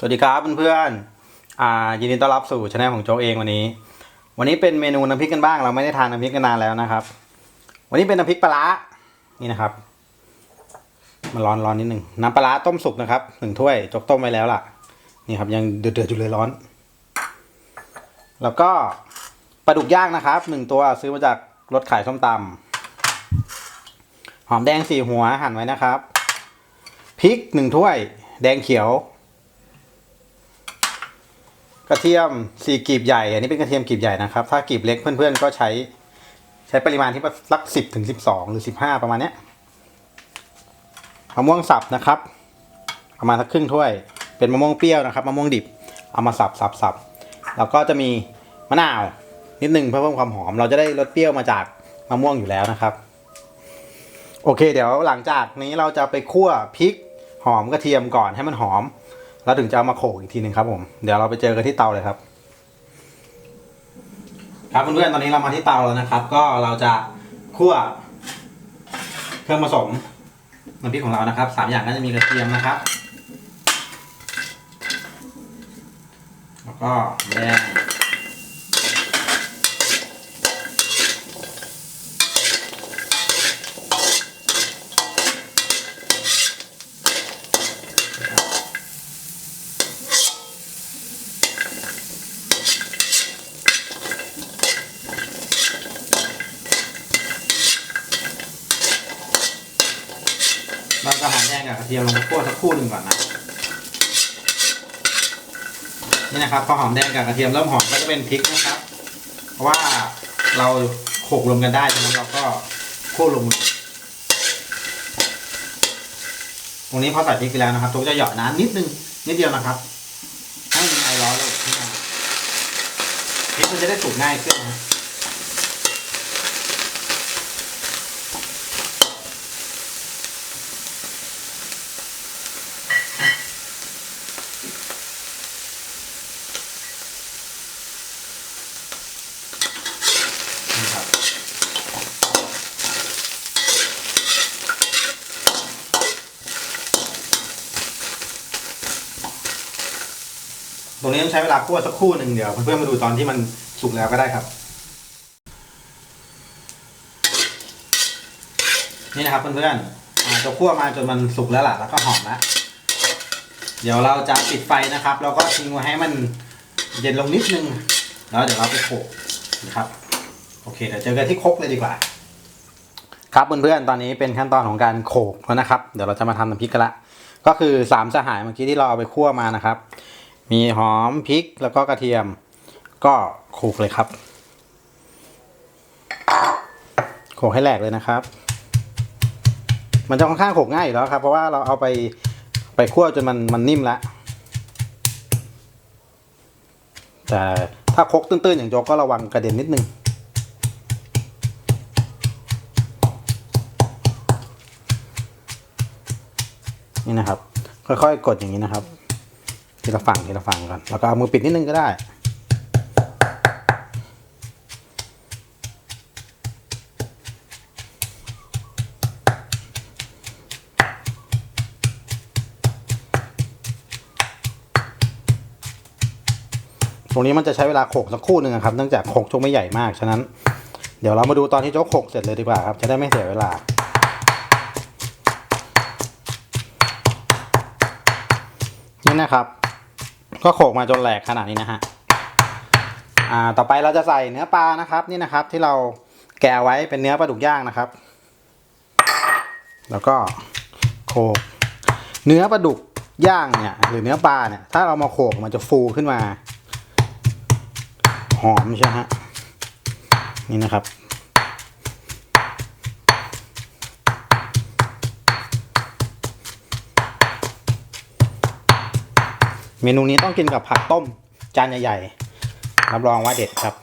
สวัสดีครับเพื่อนๆอ่ายินดีต้อนรับสู่ช anel ของโจเองวันนี้ วันนี้เป็นเมนูน้ำพริกกันบ้าง เราไม่ได้ทานน้ำพริกกันนานแล้วนะครับ วันนี้เป็นน้ำพริกปลานี่นะครับ มันร้อนร้อนนิดหนึ่งน้ำปลาต้มสุกนะครับหนึ่งถ้วยโจกต้มไว้แล้วล่ะ นี่ครับยังเดือดๆอยู่เลยร้อน แล้วก็ปลาดุกย่างนะครับหนึ่งตัวซื้อมาจากรถขายส้มตำหอมแดงสี่หัวหั่นไว้นะครับพริกหนึ่งถ้วย แดงเขียว กระเทียมสี่กลีบใหญ่ อันนี้เป็นกระเทียมกลีบใหญ่นะครับ ถ้ากลีบเล็กเพื่อนๆ ก็ใช้ ใช้ปริมาณที่สักสิบถึงสิบสองหรือสิบห้าประมาณเนี้ยมะม่วงสับนะครับประมาณสักครึ่งถ้วย เป็นมะม่วงเปรี้ยวนะครับมะม่วงดิบเอามาสับสับสับแล้วก็จะมีมะนาวนิดนึงเพื่อเพิ่มความหอม เราจะได้รสเปรี้ยวมาจากมะม่วงอยู่แล้วนะครับ โอเค เดี๋ยวหลังจากนี้เราจะไปคั่วพริกหอมกระเทียมก่อนให้มันหอม แล้วถึงจะเอามาโขลกอีกทีหนึ่งครับผมเดี๋ยวเราไปเจอกันที่เตาเลยครับ ครับเพื่อนๆตอนนี้เรามาที่เตาแล้วนะครับ ก็เราจะคั่วเครื่องผสมน้ำพริกของเรานะครับสามอย่างก็จะมีกระเทียมนะครับ แล้วก็แดง เระหั่นแดงกับกระเทียมลงไปคั่วสักครู่หนึ่งก่อนนะนี่นะครับพอหอมแดงกับกระเทียมเริ่มหอมก็จะเป็นพริกนะครับ เพราะว่าเราโขลกรวมกันได้ฉะนั้นเราก็คั่วลงตรงนี้พอใส่พริกไปแล้วนะครับทุกจะหยอดน้ำนิดนึงนิดเดียวนะครับให้มันไอร้อนเลยขึ้นมาพริกมันจะได้สุกง่ายขึ้นนะ รงนี้ต้องใช้เวลาคั่วสักครู่หนึ่งเดี๋ยวเพื่อนๆมาดูตอนที่มันสุกแล้วก็ได้ครับ นี่นะครับเพื่อนๆจะคั่วมาจนมันสุกแล้วล่ะแล้วก็หอมแล้วเดี๋ยวเราจะปิดไฟนะครับ แล้วก็ทิ้งไว้ให้มันเย็นลงนิดนึง แล้วเดี๋ยวเราไปโขกนะครับ โอเคเดี๋ยวเจอกันที่ครกเลยดีกว่า ครับเพื่อนๆตอนนี้เป็นขั้นตอนของการโขกแล้วนะครับ เดี๋ยวเราจะมาทำน้ำพริกกันละก็คือสามสหายเมื่อกี้ที่เราเอาไปคั่วมานะครับ มีหอมพริกแล้วก็กระเทียม ก็โขกเลยครับโขกให้แหลกเลยนะครับ มันจะค่อนข้างโขกง่ายอยู่แล้วครับ เพราะว่าเราเอาไปไปคั่วจนมันมันนิ่มแล้วแต่ถ้าครกตื้นๆอย่างโจก็ระวังกระเด็นนิดนึงนี่นะครับ ค่อยๆ กดอย่างนี้นะครับ ทีละฝั่งทีละฝั่งก่อนแล้วก็เอามือปิดนิดนึงก็ได้ ตรงนี้มันจะใช้เวลาโขกสักคู่หนึ่งครับเนื่องจากโขกโจกไม่ใหญ่มากฉะนั้นเดี๋ยวเรามาดูตอนที่โจ๊กโขกเสร็จเลยดีกว่าครับจะได้ไม่เสียเวลานี่นะครับ ก็โขกมาจนแหลกขนาดนี้นะฮะอ่าต่อไปเราจะใส่เนื้อปลานะครับนี่นะครับ ที่เราแกะไว้เป็นเนื้อปลาดุกย่างนะครับ แล้วก็โขกเนื้อปลาดุกย่างเนี่ยหรือเนื้อปลาเนี่ยถ้าเรามาโขกมันจะฟูขึ้นมา หอมใช่ฮะนี่นะครับ มนูนี้ต้องกินกับผักต้มจานใหญ่ๆ รับรองว่าเด็ดครับ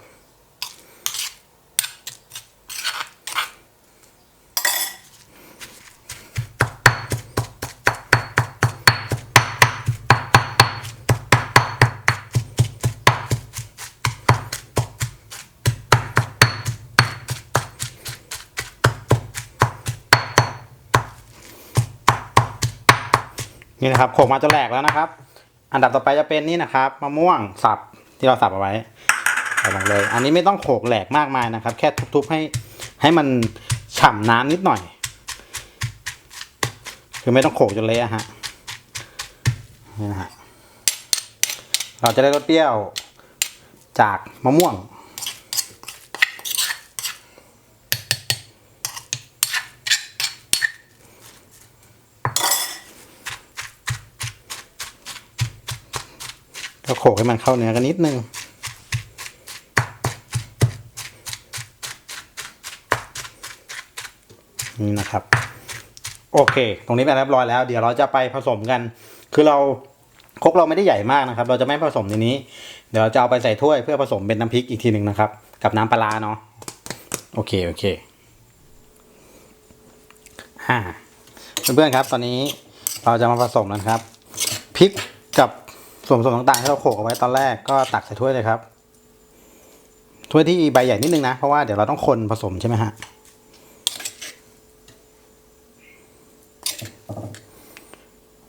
นี่นะครับโขกมาจนแหลกแล้วนะครับ อันดับต่อไปจะเป็นนี่นะครับมะม่วงสับที่เราสับเอาไว้ใส่ลงเลย อันนี้ไม่ต้องโขกแหลกมากมายนะครับ แค่ทุบๆให้ให้มันฉ่ำน้ำนิดหน่อย คือไม่ต้องโขกจนเละอะฮะนี่นะฮะเราจะได้รสเปรี้ยวจากมะม่วง ก็โขลกให้มันเข้าเนื้อกันนิดนึง นี่นะครับ โอเค ตรงนี้เป็นเรียบร้อยแล้ว เดี๋ยวเราจะไปผสมกัน คือเราคกเราไม่ได้ใหญ่มากนะครับ เราจะไม่ผสมในนี้ เดี๋ยวเราจะเอาไปใส่ถ้วยเพื่อผสมเป็นน้ำพริกอีกทีหนึ่งนะครับ กับน้ำปลาเนาะ โอเค โอเคอ่าเพื่อนๆครับ ตอนนี้เราจะมาผสมแล้วนะครับ พริกกับ ส่วนผสมต่างๆที่เราโขลกเอาไว้ตอนแรกก็ตักใส่ถ้วยเลยครับ ถ้วยที่ใบใหญ่นิดนึงนะ เพราะว่าเดี๋ยวเราต้องคนผสมใช่ไหมฮะ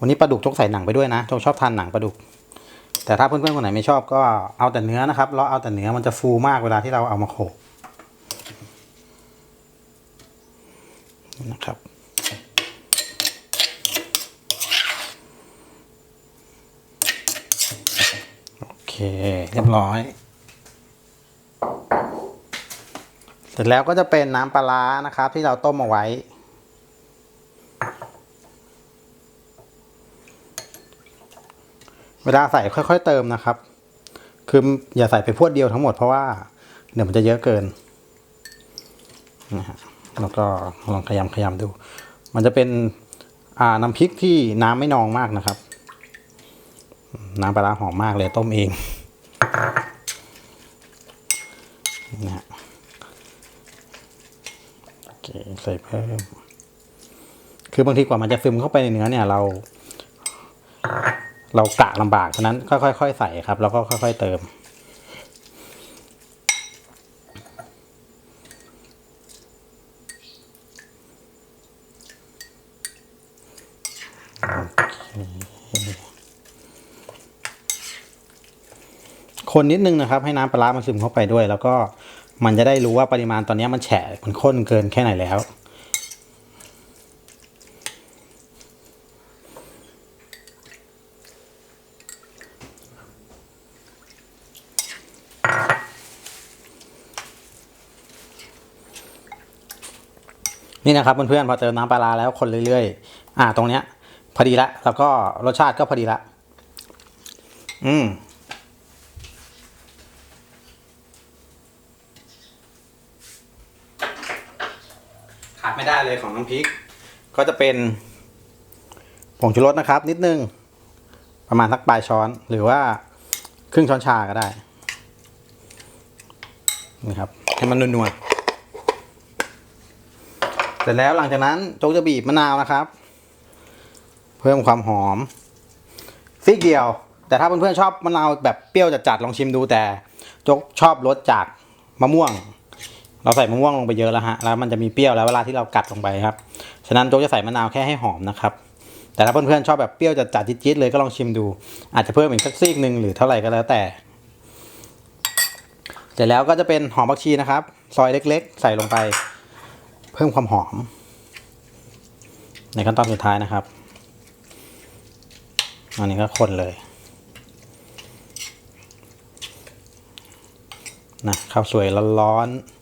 วันนี้ปลาดุกจกใส่หนังไปด้วยนะจกชอบทานหนังปลาดุก แต่ถ้าเพื่อนๆคนไหนไม่ชอบก็เอาแต่เนื้อนะครับ เราเอาแต่เนื้อมันจะฟูมากเวลาที่เราเอามาโขลกนะครับ โอ เคเรียบร้อย เสร็จแล้วก็จะเป็นน้ำปลาร้านะครับ ที่เราต้มเอาไว้ เวลาใส่ค่อย ๆ เติมนะครับ คืออย่าใส่ไปพวดเดียวทั้งหมดเพราะว่าเดี๋ยวมันจะเยอะเกินนะฮะแล้วก็ลองขยำขยำดู มันจะเป็นอ่าน้ำพริกที่น้ำไม่นองมากนะครับ น้ำปลาหอมมากเลยต้มเองนะฮะโอเคใส่เพิ่ม คือบางทีกว่ามันจะซึมเข้าไปในเนื้อเนี่ยเรา เรากะลำบากฉะนั้นค่อยๆใส่ครับ แล้วก็ค่อยๆเติมค คนนิดนึงนะครับ ให้น้ำปลามันซึมเข้าไปด้วย แล้วก็มันจะได้รู้ว่าปริมาณตอนนี้มันแฉะมันข้นเกินแค่ไหนแล้วนี่นะครับเพื่อนๆพอเติมน้ำปลาร้าแล้วคนเรื่อยๆ อ่าตรงเนี้ย พอดีละ แล้วก็รสชาติก็พอดีละ อืม ขาดไม่ได้เลยของน้ำพริก ก็จะเป็นผงชูรสนะครับ นิดนึง ประมาณสักปลายช้อนหรือว่าครึ่งช้อนชาก็ได้นี่ครับให้มันนัวๆเสร็จแล้วหลังจากนั้นโจ๊กจะบีบมะนาวนะครับ เพิ่มความหอมซีกเดียว แต่ถ้าเพื่อนๆชอบมะนาวแบบเปรี้ยวจัดๆลองชิมดูแต่โจ๊กชอบรสจากมะม่วง เราใส่มะม่วงลงไปเยอะแล้วฮะ แล้วมันจะมีเปรี้ยวแล้วเวลาที่เรากัดลงไปครับ ฉะนั้นโจ๊กจะใส่มะนาวแค่ให้หอมนะครับ แต่ถ้าเพื่อนๆชอบแบบเปรี้ยวจัดจี๊ดๆเลยก็ลองชิมดู อาจจะเพิ่มอีกสักซีกหนึ่งหรือเท่าไหร่ก็แล้วแต่ เสร็จแล้วก็จะเป็นหอมผักชีนะครับ ซอยเล็กๆ ใส่ลงไป เพิ่มความหอม ในขั้นตอนสุดท้ายนะครับ อันนี้ก็คนเลยนะข้าวสวยร้อนๆ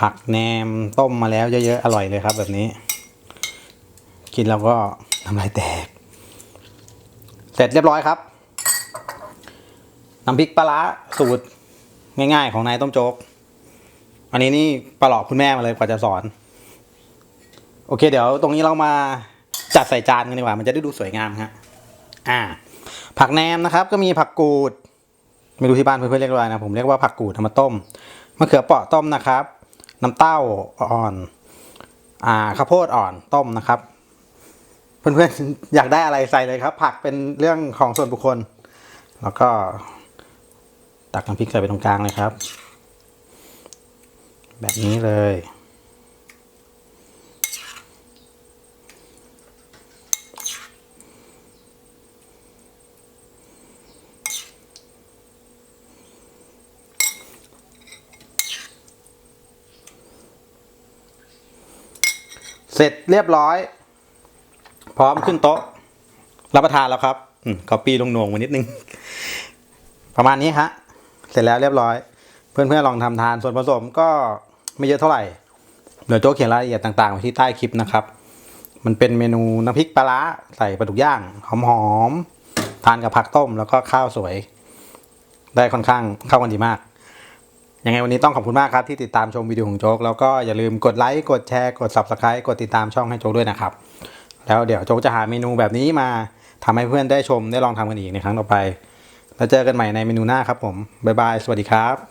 ผักแหนมต้มมาแล้วเยอะๆอร่อยเลยครับ แบบนี้ กินแล้วก็น้ำลายแตก เสร็จเรียบร้อยครับน้ำพริกปลารสูตรง่ายๆ ของนายต้มโจ๊ก อันนี้นี่ปลาหลอกคุณแม่มาเลยกว่าจะสอน โอเค เดี๋ยวตรงนี้เรามาจัดใส่จานกันดีกว่า มันจะได้ดูสวยงามฮะอ่า ผักแหนมนะครับ ก็มีผักกูดไม่รู้ที่บ้านเพื่อนๆเรียกว่าอะไรนะผมเรียกว่าผักกูดทำมาต้มมะเขือเปราะต้มนะครับ น้ำเต้าอ่อนอ่าข้าวโพดอ่อนต้มนะครับ เพื่อนๆอยากได้อะไรใส่เลยครับ ผักเป็นเรื่องของส่วนบุคคล แล้วก็ ตักน้ำพริกใส่ไปตรงกลางเลยครับ แบบนี้เลย สร็จเรียบร้อย พร้อมขึ้นโต๊ะ รับประทานแล้วครับอืมก็ปีลงนวงมานิดนึง ประมาณนี้ฮะ เสร็จแล้วเรียบร้อย เพื่อนๆลองทำทานส่วนผสมก็ไม่เยอะเท่าไหร่เดี๋ยวโจ๊กเขียนรายละเอียดต่างๆไว้ที่ใต้คลิปนะครับ มันเป็นเมนูน้ำพริกปลาร้าใส่ปลาดุกย่างหอมๆทานกับผักต้มแล้วก็ข้าวสวย ได้ค่อนข้างเข้ากันดีมาก ยังไงวันนี้ต้องขอบคุณมากครับที่ติดตามชมวิดีโอของโจ๊กแล้วก็อย่าลืมกดไลค์กดแชร์กด subscribe กดติดตามช่องให้โจ๊กด้วยนะครับ แล้วเดี๋ยวโจ๊กจะหาเมนูแบบนี้มาทำให้เพื่อนได้ชมได้ลองทำกันอีกในครั้งต่อไป แล้วเจอกันใหม่ในเมนูหน้าครับผมบ๊ายบายสวัสดีครับ